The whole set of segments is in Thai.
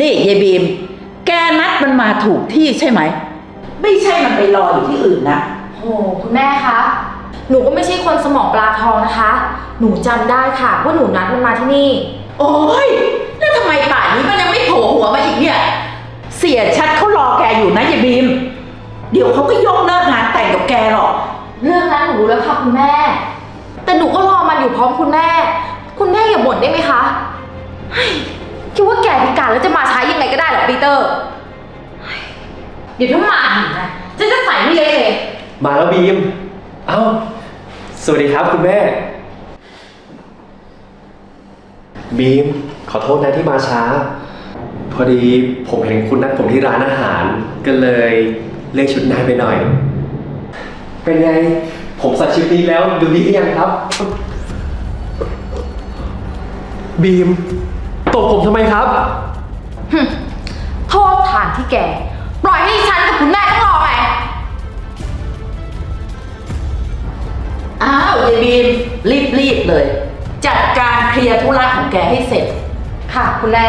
นี่ยายบีม แกนัดมันมาถูกที่ใช่ไหม ไม่ใช่มันไปรออยู่ที่อื่นนะโหคุณแม่คะ หนูก็ไม่ใช่คนสมองปลาทองนะคะ หนูจำได้ค่ะ ว่าหนูนัดมันมาที่นี่ โอ้ยแล้วทำไมป่านนี้มันยังไม่โผล่หัวมาอีกเนี่ย เสียชัดเขารอแกอยู่นะยายบีม เดี๋ยวเขาก็ยกเลิกงานแต่งกับแกหรอก เรื่องนั้นหนูรู้แล้วค่ะคุณแม่ แต่หนูก็รอมันอยู่พร้อมคุณแม่ คุณแม่อย่าบ่นได้ไหมคะเฮ้ย คิดว่าแกพิการแล้วจะมาใช้ยังไงก็ได้เหรอปีเตอร์เฮ้ยเดี๋ยวถ้ามาอีกนะฉันจะใส่ไม่เละเลย มาแล้วบีม เอ้า สวัสดีครับคุณแม่ บีม ขอโทษนะที่มาช้า พอดีผมเห็นคุณนัดผมที่ร้านอาหาร ก็เลยเลือกชุดนายไปหน่อย เป็นไง ผมใส่ชุดนี้แล้วดูดีหรือยังครับ บีม ตบผมทำไมครับ หึโทษฐานที่แก ปล่อยให้ฉันกับคุณแม่ต้องรอไง อ้าวยายบีมรีบๆเลย จัดการเคลียร์ธุระของแกให้เสร็จ ค่ะ คุณแม่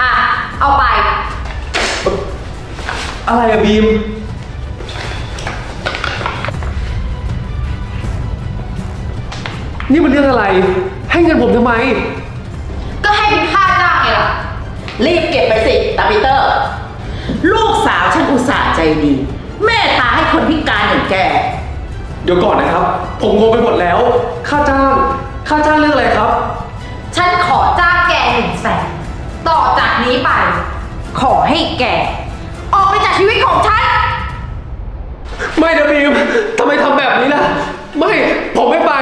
อะ เอาไป อะไรอะบีม นี่มันเรื่องอะไร ให้เงินผมทำไม ก็ให้เป็นค่าจ้างไงล่ะ รีบเก็บไปสิตาปีเตอร์ ลูกสาวฉันอุตส่าห์ใจดี แม่ตาให้คนพิการอย่างแก เดี๋ยวก่อนนะครับ ผมงงไปหมดแล้ว ค่าจ้าง ค่าจ้างเรื่องอะไรครับ ฉันขอจ้างแกหนึ่งแสนต่อจากนี้ไป ขอให้แก ออกไปจากชีวิตของฉัน ไม่นะบีมทำไมทำแบบนี้ล่ะ ไม่ ผมไม่ไป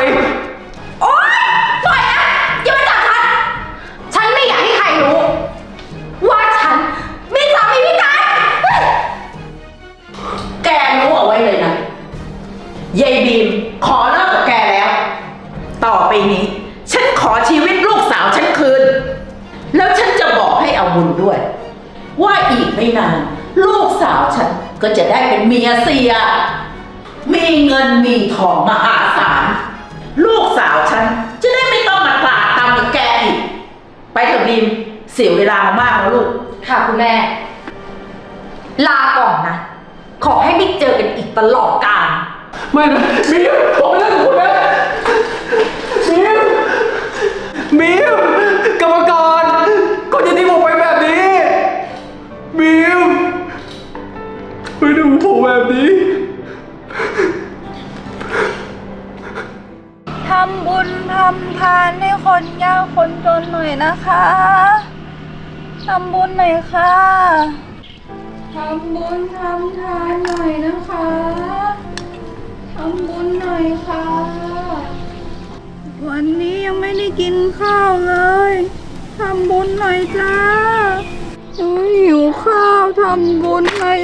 ไม่นาน ลูกสาวฉันก็จะได้เป็นเมียเสีย มีเงินมีทองมหาศาล ลูกสาวฉันจะได้ไม่ต้องมาตรากตามกับแกอีก ไปเถอะบีมเสียเวลามากแล้วลูก ค่ะคุณแม่ ลาก่อนนะ ขอให้ไม่เจอกันอีกตลอดกาลไม่นะบีมผมไม่เลิกกับคุณนะบีมบีมกรรม ไม่ดูผมแบบนี้ ทำบุญทำทานให้คนยากคนจนหน่อยนะคะ ทำบุญหน่อยค่ะ ทำบุญทำทานหน่อยนะคะ ทำบุญหน่อยค่ะ วันนี้ยังไม่ได้กินข้าวเลย ทำบุญหน่อยจ้าหิวข้าวทำบุญหน่อย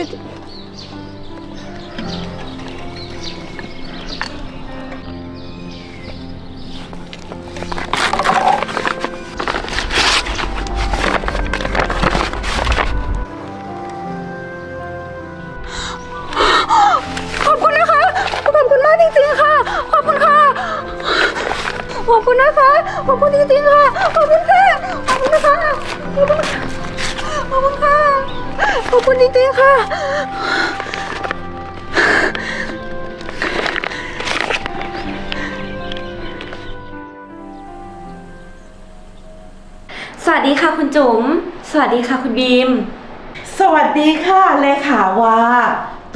ขอบคุณนะคะ ขอบคุณจริงๆค่ะ ขอบคุณค่ะ ขอบคุณนะคะขอบคุณค่ะขอบคุณค่ะ ขอบคุณจริงๆค่ะ สวัสดีค่ะคุณจุ๋ม สวัสดีค่ะคุณบีม สวัสดีค่ะเลขาวา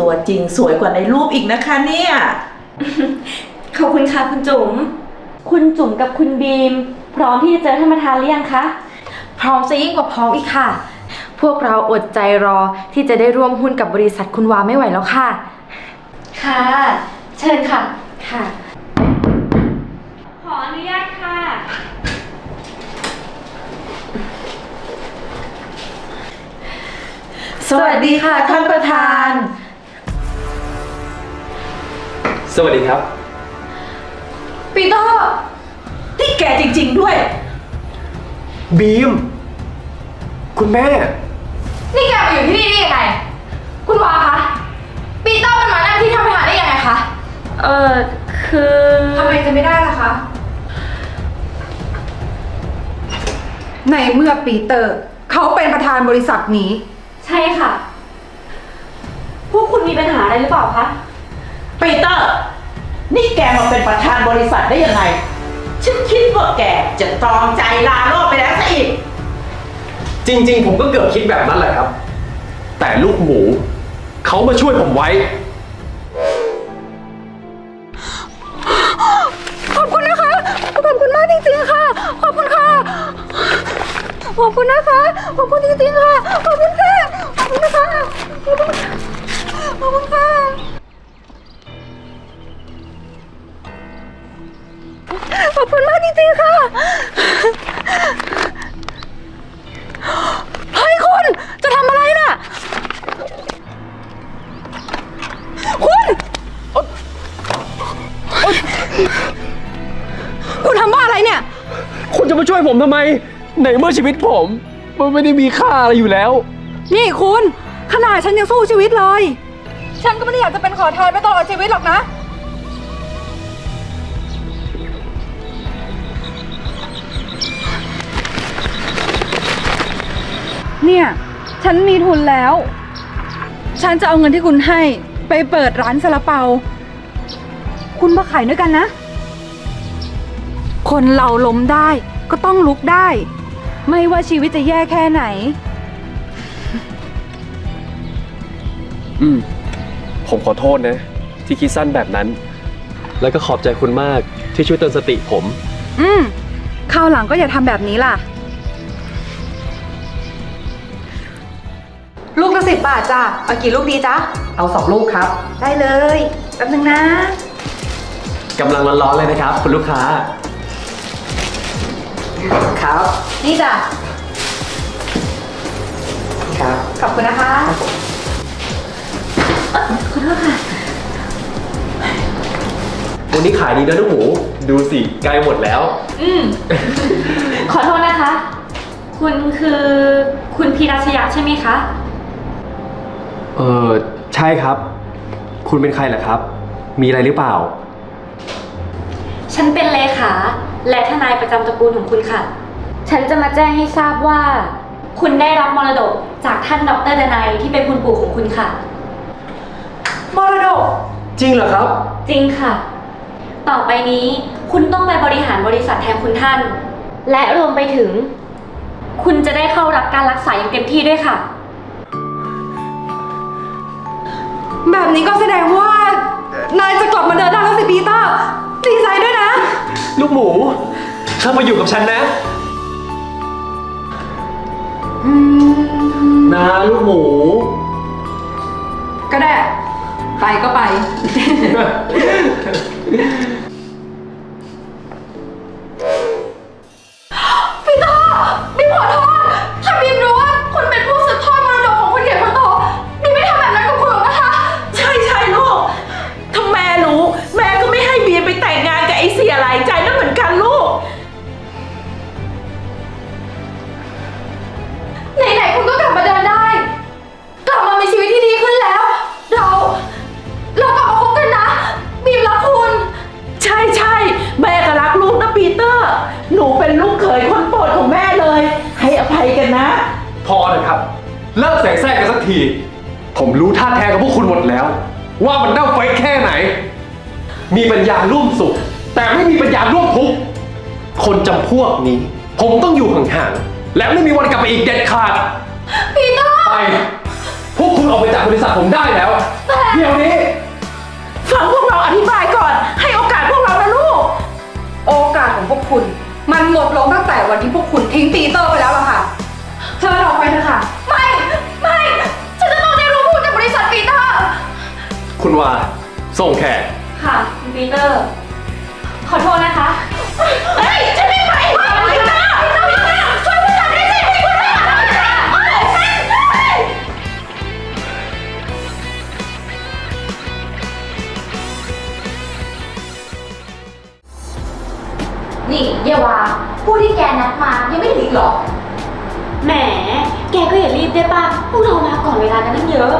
ตัวจริงสวยกว่าในรูปอีกนะคะเนี่ย ขอบคุณค่ะคุณจุ๋ม คุณจุ๋มกับคุณบีม พร้อมที่จะเจอท่านประธานหรือยังคะ พร้อมจะยิ่งกว่าพร้อมอีกค่ะ พวกเราอดใจรอที่จะได้ร่วมหุ้นกับบริษัทคุณวาไม่ไหวแล้วค่ะ ค่ะ เชิญค่ะ ค่ะ ขออนุญาตค่ะ สวัสดีค่ะท่านประธาน สวัสดีครับ ปีเตอร์ที่แกจริง ๆ ด้วย บีม คุณแม่ นี่แกมาอยู่ที่นี่ได้ยังไง คุณวาคะ ปีเตอร์มันมานั่งที่ท่านประธานได้ยังไงคะ เออคือทำไมจะไม่ได้ล่ะคะ ในเมื่อปีเตอร์ เขาเป็นประธานบริษัทนี้ ใช่ค่ะ พวกคุณมีปัญหาอะไรหรือเปล่าคะ ปีเตอร์ นี่แกมาเป็นประธานบริษัทได้ยังไง ฉันคิดว่าแกจะตรองใจลาโลกไปแล้วซะอีก จริง ๆ ผมก็เกือบคิดแบบนั้นแหละครับ แต่ลูกหมูเขามาช่วยผมไว้ ขอบคุณนะคะ ขอบคุณมากจริงๆค่ะ ขอบคุณค่ะ ขอบคุณนะคะ ขอบคุณจริงๆค่ะ ขอบคุณค่ะ ขอบคุณนะคะ ขอบคุณค่ะ ขอบคุณค่ะขอบคุณมากจริงๆค่ะ เฮ้ยคุณ จะทำอะไรน่ะ คุณ คุณทำบ้าอะไรเนี่ย คุณจะมาช่วยผมทำไม ในเมื่อชีวิตผม มันไม่ได้มีค่าอะไรอยู่แล้ว นี่คุณ ขนาดฉันยังสู้ชีวิตเลย ฉันก็ไม่ได้อยากจะเป็นขอทานไปตลอดชีวิตหรอกนะ เนี่ย ฉันมีทุนแล้ว ฉันจะเอาเงินที่คุณให้ไปเปิดร้านซาลาเปา คุณมาขายด้วยกันนะ คนเราล้มได้ก็ต้องลุกได้ ไม่ว่าชีวิตจะแย่แค่ไหน อืม ผมขอโทษนะ ที่คิดสั้นแบบนั้น แล้วก็ขอบใจคุณมากที่ช่วยเตือนสติผม อืมคราวหลังก็อย่าทำแบบนี้ล่ะ ลูกละสิบบาทจ้ะเอากี่ลูกดีจ๊ะ เอาสองลูกครับ ได้เลยแป๊บนึงนะ กำลังร้อนๆเลยนะครับ คุณลูกค้า ครับ นี่จ้ะ ครับขอบคุณนะคะวันนี้ขายดีนะลูกหมู ดูสิใกล้หมดแล้ว อืม ขอโทษนะคะ คุณคือคุณพีรัชยะใช่ไหมคะ เออใช่ครับ คุณเป็นใครเหรอครับ มีอะไรหรือเปล่า ฉันเป็นเลขาและทนายประจำตระกูลของคุณค่ะ ฉันจะมาแจ้งให้ทราบว่า คุณได้รับมรดกจากท่านดรดนัยที่เป็นคุณปู่ของคุณค่ะ มรดก จริงเหรอครับ จริงค่ะ ต่อไปนี้คุณต้องไปบริหารบริษัทแทนคุณท่าน และรวมไปถึง คุณจะได้เข้ารับการรักษาอย่างเต็มที่ด้วยค่ะ แบบนี้ก็แสดงว่า นายจะกลับมาเดินได้แล้วสิปีเตอร์ดีใจด้วยนะ ลูกหมู เธอมาอยู่กับฉันนะ นะลูกหมู ก็ได้ ไปก็ไป คนจำพวกนี้ ผมต้องอยู่ห่างๆ และไม่มีวันกลับไปอีกเด็ดขาด ปีเตอร์ไป พวกคุณออกไปจากบริษัทผมได้แล้ว เดี๋ยวนี้ ฟังพวกเราอธิบายก่อน ให้โอกาสพวกเรานะลูก โอกาสของพวกคุณ มันหมดลงตั้งแต่วันที่พวกคุณทิ้งปีเตอร์ไปแล้วล่ะค่ะเชิญออกไปเถอะค่ะ ไม่ ไม่ ฉันจะต้องได้รู้พูดกับบริษัทปีเตอร์ คุณว่า ส่งแขกค่ะคุณปีเตอร์ข อโทษนะคะ เฮ้ยฉันไม่ไปปีเตอร์ปีเตอร์ช่วยพวกเราด้สิปีเตอร์นี่เยาวาผู้ที่แกนัดมายังไม่ถึงอีกเหรอ แหม แกก็อย่ารีบได้ป่ะ พวกเรามาก่อนเวลากันตั้งเยอะ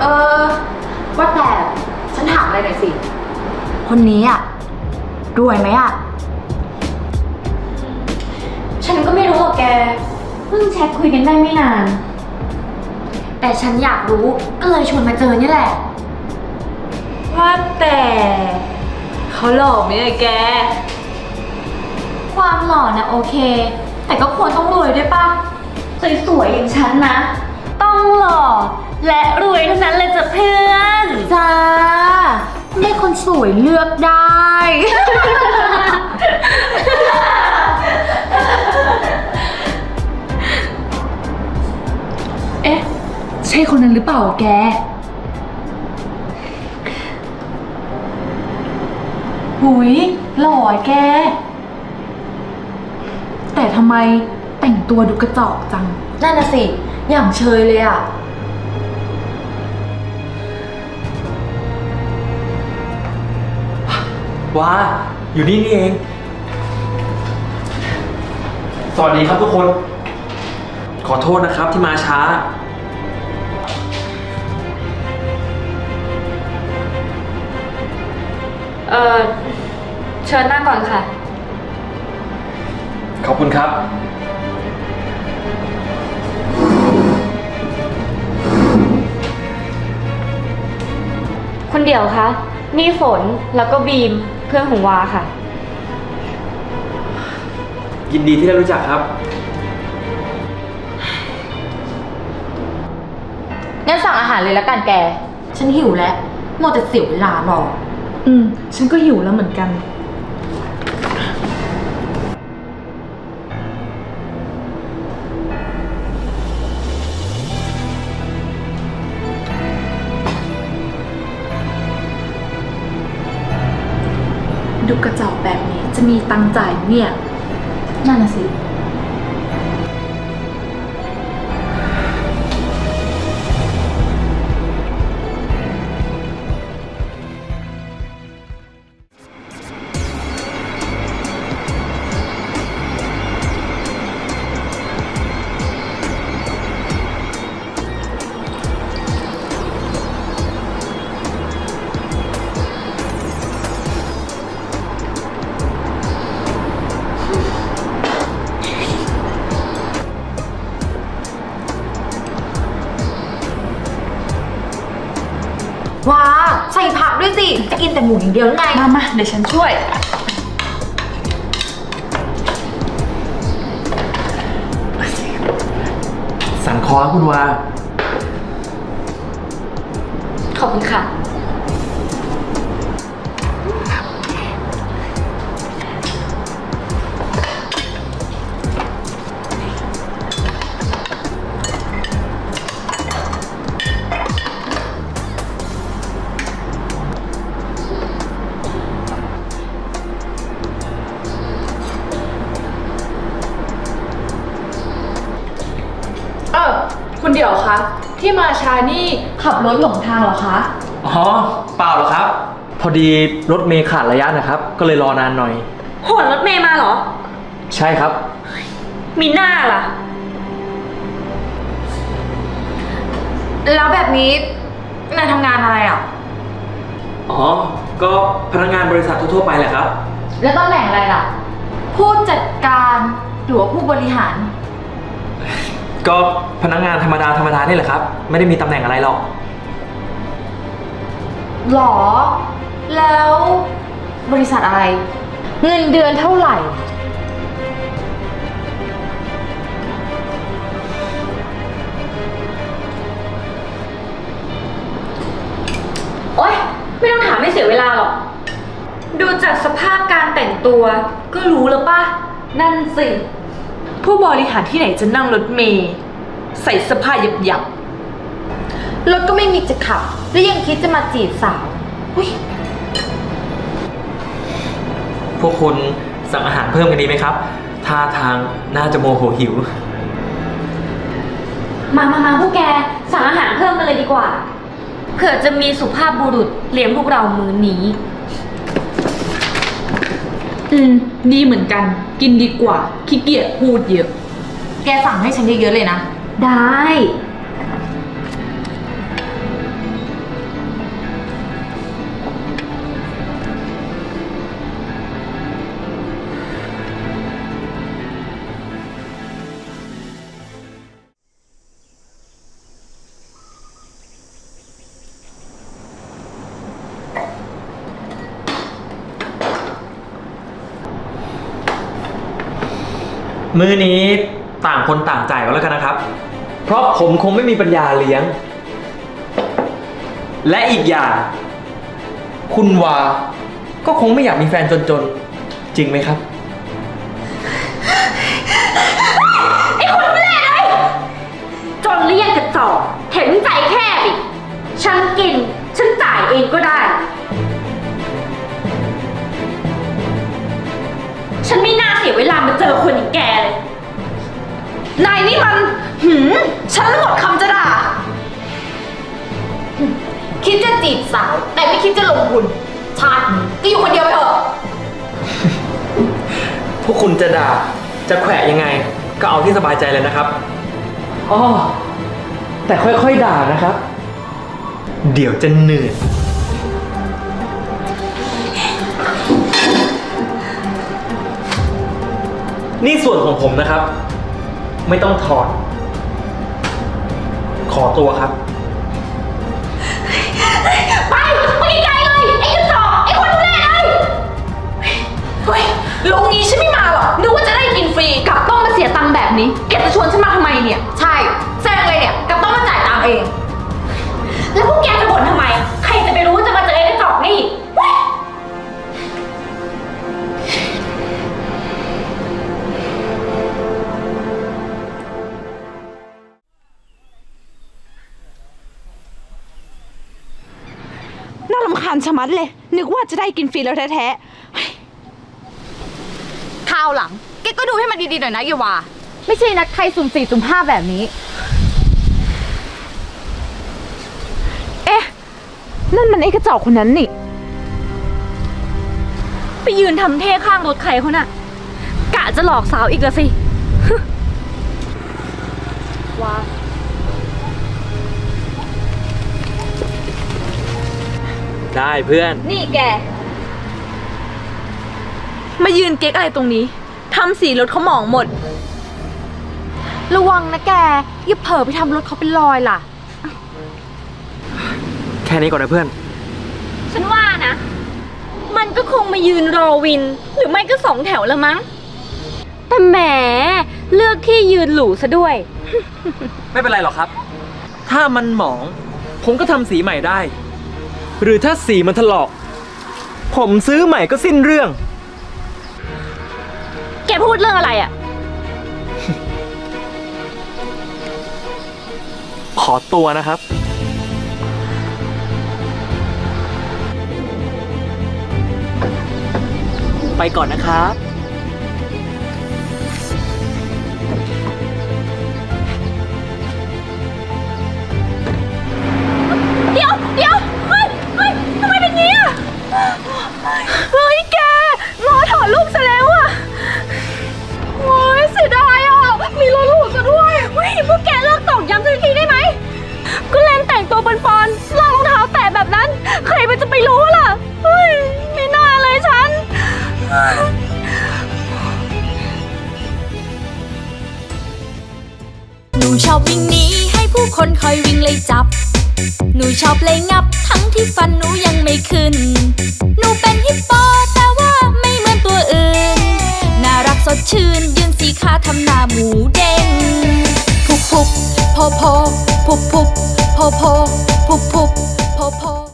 เออว่าแต่ฉันถามอะไรหน่อยสิ คนนี้อะรวยไหมอะฉันแก เพิ่งแชทคุยกันได้ไม่นาน แต่ฉันอยากรู้ก็เลยชวนมาเจอนี่แหละ ว่าแต่เขาหล่อไหมอะแก ความหล่อนะโอเค แต่ก็ควรต้องรวยด้วยปะสวยๆอย่างฉันนะ ต้องหล่อและรวยเท่านั้นเลยจ้ะเพื่อนจ้า ได้คนสวยเลือกได้ เอ๊ะ ใช่คนนั้นหรือเปล่าแก หุยหล่อแก แต่ทำไมแต่งตัวดูกระจอกจัง นั่นน่ะสิ อย่างเชยเลยอะ ว้า อยู่นี่นี่เอง สวัสดีครับทุกคน ขอโทษนะครับที่มาช้า เออเชิญนั่งก่อนค่ะ ขอบคุณครับ คุณเดี่ยวคะ นี่ฝนแล้วก็บีมเพื่อนของวาค่ะ ยินดีที่ได้รู้จักครับ งั้นสั่งอาหารเลยแล้วกันแก ฉันหิวแล้วโมวแต่เสียเวลารอ อืม ฉันก็หิวแล้วเหมือนกัน จะมีตังค์จ่ายเนี่ย นั่นน่ะสิ ใส่ผักด้วยสิ จะกินแต่หมูอย่างเดียวหรือไง มามาเดี๋ยวฉันช่วย สั่นคอครับคุณวา ขอบคุณค่ะ เดี่ยวคะ ที่มาช้านี่ขับรถหลงทางเหรอคะ อ๋อ เปล่าหรอกครับ พอดีรถเมย์ขาดระยะนะครับ ก็เลยรอนานหน่อย โหนรถเมย์มาเหรอ ใช่ครับ มีหน้าล่ะ แล้วแบบนี้นายทำงานอะไรอะ อ๋อ ก็พนักงานบริษัททั่วๆไปแหละครับ แล้วตำแหน่งอะไรล่ะ ผู้จัดการหรือว่าผู้บริหาร ก็พนักงานธรรมดาธรรมดานี่แหละครับ ไม่ได้มีตำแหน่งอะไรหรอก หรอ แล้วบริษัทอะไร เงินเดือนเท่าไหร่ โอ๊ย ไม่ต้องถามไม่เสียเวลาหรอก ดูจากสภาพการแต่งตัว ก็รู้แล้วป่ะ นั่นสิ ผู้บริหารที่ไหนจะนั่งรถเมย์ใส่เสื้อผ้าหยับยับๆรถก็ไม่มีจะขับ แล้วยังคิดจะมาจีบสาวอุ๊ยพวกคุณสั่งอาหารเพิ่มกันดีไหมครับท่าทางน่าจะโมโหหิว มามามาพวกแกสั่งอาหารเพิ่มกันเลยดีกว่า เผื่อจะมีสุภาพบุรุษเลี้ยงพวกเรามื้อนี้ อืม ดีเหมือนกัน กินดีกว่าขี้เกียจพูดเยอะ แกสั่งให้ฉันเยอะๆเลยนะ ได้ มื้อนี้ต่างคนต่างจ่ายก็แล้วกันนะครับ เพราะผมคงไม่มีปัญญาเลี้ยง และอีกอย่าง คุณวา ก็คงไม่อยากมีแฟนจนๆ จริงไหมครับ ไอ้คนเลวไอ้จนเรียกกระจอกเห็นใจแคบอีกฉันกิน ฉันจ่ายเองก็ได้ ฉันไม่น่าเสียเวลามาเจอคนอย่างแกเลย นายนี่มันหืมฉันหมดคำจะด่า คิดจะจีบสาว แต่ไม่คิดจะลงทุน ชาตินี้ก็อยู่คนเดียวไปเถอะ พวกคุณจะด่าจะแขวะยังไง ก็เอาที่สบายใจเลยนะครับอ๋อแต่ค่อยๆด่านะครับ เดี๋ยวจะเหนื่อยนี่ส่วนของผมนะครับ ไม่ต้องถอด ขอตัวครับ ไป ไปไกลๆเลย ไอ้กระจอกไอ้คนทุเรศเลยเฮ้ยลุงนี้ฉันไม่มาหรอกนึกว่าจะได้กินฟรี กลับต้องมาเสียตังค์แบบนี้ แกจะชวนฉันมาทำไมเนี่ย ใช่แซงเลยเนี่ย กลับต้องมาจ่ายตังค์เอง แล้วพวกแก น่ารำคาญชะมัดเลย นึกว่าจะได้กินฟรีแล้วแท้คราวหลัง แกก็ดูให้มันดีๆหน่อยนะเยวา ไม่ใช่นัดใครสุ่มสี่สุ่มห้าแบบนี้ ๆ เอ๊ะ นั่นมันไอ้กระจอกคนนั้นนี่ ไปยืนทำเท่ข้างรถใครเขาน่ะ กะจะหลอกสาวอีกละสิว้า ได้เพื่อน นี่แก มายืนเก๊กอะไรตรงนี้ ทำสีรถเขาหมองหมด ระวังนะแก อย่าเผลอไปทำรถเขาเป็นรอยล่ะ แค่นี้ก่อนนะเพื่อน ฉันว่านะ มันก็คงมายืนรอวิน หรือไม่ก็สองแถวละมั้ง แต่แหม เลือกที่ยืนหรูซะด้วย ไม่เป็นไรหรอกครับ ถ้ามันหมอง ผมก็ทำสีใหม่ได้ หรือถ้าสีมันถลอก ผมซื้อใหม่ก็สิ้นเรื่อง แกพูดเรื่องอะไรอะขอตัวนะครับ ไปก่อนนะครับ งอถอดรูปซะแล้วอะโอ้ยเสียดายอะมีรถหรูซะด้วยเฮ้ยพวกแกเลิกตอกย้ำสักทีได้ไหมก็เล่นแต่งตัวปอนๆลองรองเท้าแตะแบบนั้น ใครมันจะไปรู้ล่ะเฮ้ยไม่น่าเลยฉัน หนูชอบวิ่งหนีให้ผู้คนคอยวิ่งไล่จับ หนูชอบเลยงับทั้งที่ฟันหนูยังไม่ขึ้น ชื่นยืนสีขาทำหน้าหมูเด้งพุกพุกโพโพ